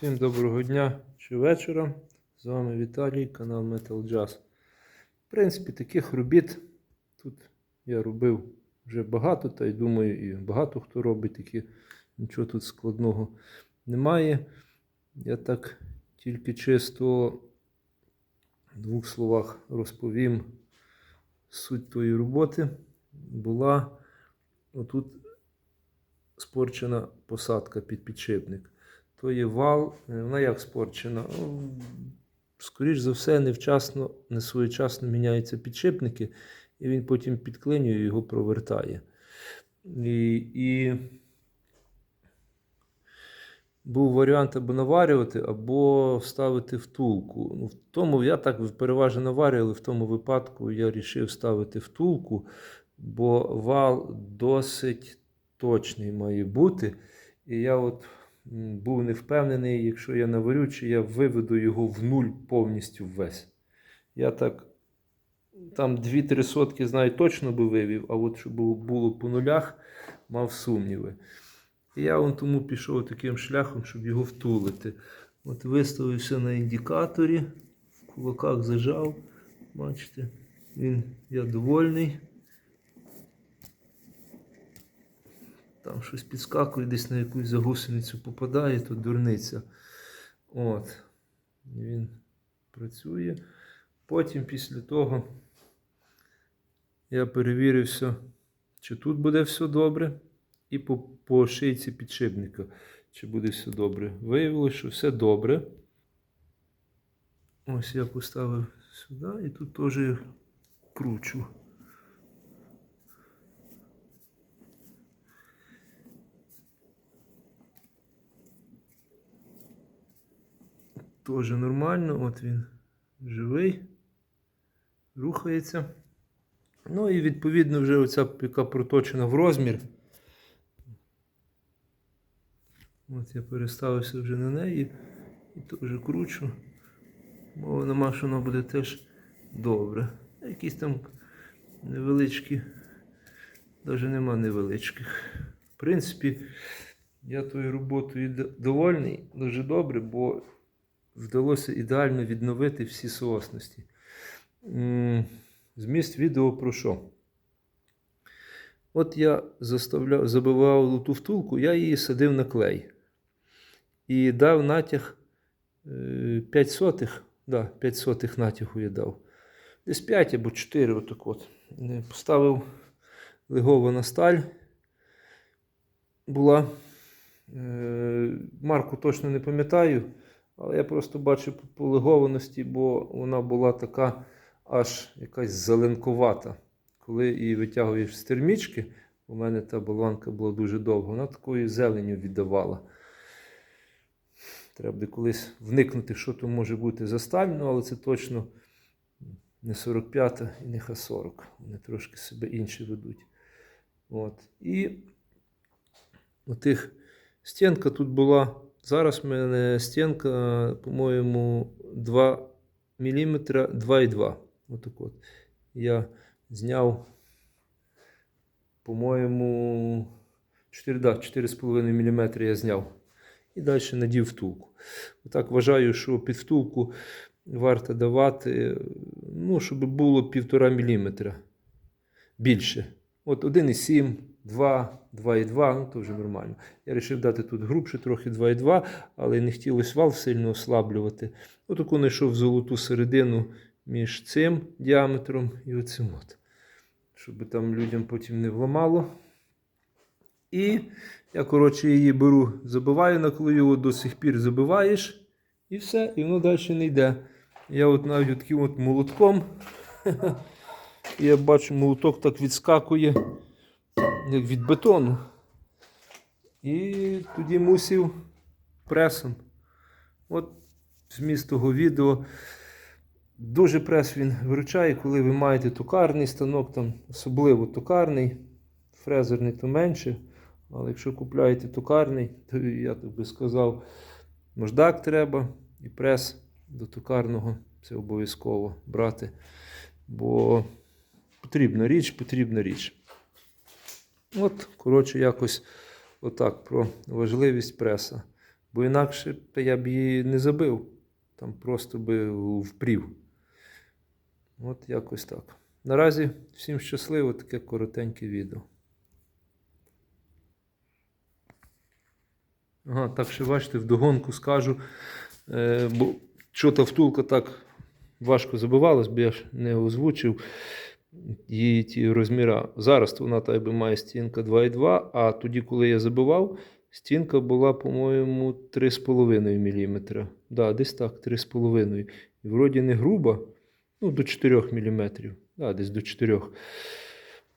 Всім доброго дня чи вечора. З вами Віталій, канал Metal Jazz. В принципі, таких робіт тут я робив вже багато, та й думаю, і багато хто робить такі. Нічого тут складного немає. Я так тільки чисто в двох словах розповім суть тої роботи. Була отут спорчена посадка під підшипник. То є вал, е, вона як спорчена. Ну, Скоріш за все, невчасно, не своєчасно міняються підшипники, і він потім підклинює його провертає. І, і був варіант або наварювати, або вставити втулку. Ну, в тому я так переважно наварював, але в тому випадку я вирішив ставити втулку, бо вал досить точний має бути. І я от був не впевнений, якщо я наварю, чи я виведу його в нуль повністю весь. Я так там 2-3 сотки, знаю, точно би вивів, а от щоб було по нулях, мав сумніви. І я вон тому пішов таким шляхом, щоб його втулити. От виставився на індикаторі, в кулаках зажав. Бачите, він, я довольний. Там щось підскакує, десь на якусь загусеницю попадає, то дурниця. От. Він працює. Потім після того я перевірився, чи тут буде все добре, і по, по шийці підшипника, чи буде все добре. Виявилося, що все добре. Ось я поставив сюди і тут теж кручу. Теж нормально, от він живий, рухається. Ну і відповідно вже оця яка проточена в розмір. От я переставився вже на неї і теж кручу. Мова нема, що вона буде теж добре. Якісь там невеличкі, навіть нема невеличких. В принципі, я тою роботою довольний, дуже добре, бо вдалося ідеально відновити всі соосності. Зміст відео про що? От я заставляв, забивав ту втулку, я її садив на клей. І дав натяг е, 5 сотих, да, 5 сотих натягу я дав. Десь 5 або 4 отак от. Е, Поставив легована сталь. Була. Е, Марку точно не пам'ятаю, але я просто бачу по- полегованості, бо вона була така аж якась зеленкувата. Коли її витягуєш з термічки, у мене та болванка була дуже довга, вона такою зеленю віддавала. Треба буде колись вникнути, що то може бути за сталь, ну, але це точно не 45-та і не Х40. Вони трошки себе інші ведуть. От. І отих стінка тут була. Зараз в мене стінка, по-моєму, 2 мм 2,2. Отак от. Я зняв, по-моєму, 4, да, 4,5 мм я зняв. І далі надів втулку. Отак вважаю, що під втулку варто давати, ну, щоб було 1,5 мм більше. От 1,7, 2, 2,2, ну то вже нормально. Я вирішив дати тут грубше, трохи 2,2, але не хотілося вал сильно ослаблювати. Отаку знайшов золоту середину між цим діаметром і оцим от. Щоб там людям потім не вламало. І я, коротше, її беру, забиваю на клею, до сих пір забиваєш, і все, і воно далі не йде. Я от навіть таким от молотком. Я бачу, молоток так відскакує, як від бетону. І тоді мусив пресом. От зміст того відео. Дуже прес він виручає, коли ви маєте токарний станок, там особливо токарний, фрезерний то менше. Але якщо купляєте токарний, то я так би сказав, наждак треба і прес до токарного це обов'язково брати. Бо потрібна річ, потрібна річ. От, коротше, якось отак про важливість преса. Бо інакше я б її не забив. Там просто би впрів. От якось так. Наразі всім щасливо, таке коротеньке відео. Ага, так ще бачите, вдогонку скажу. Е, бо що та втулка так важко забивалась, бо я ж не озвучив її ті розміра. Зараз вона так би має стінка 2,2, а тоді, коли я забивав, стінка була, по-моєму, 3,5 мм. Да, десь так, 3,5. І вроді не груба, ну, до 4 мм. Да, десь до 4.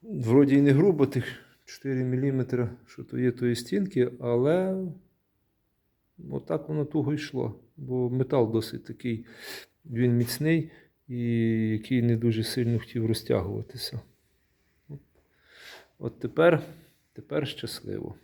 Вроді і не грубо тих 4 мм, що то є тої стінки, але отак воно туго йшло. Бо метал досить такий, він міцний і який не дуже сильно хотів розтягуватися. От тепер, тепер щасливо.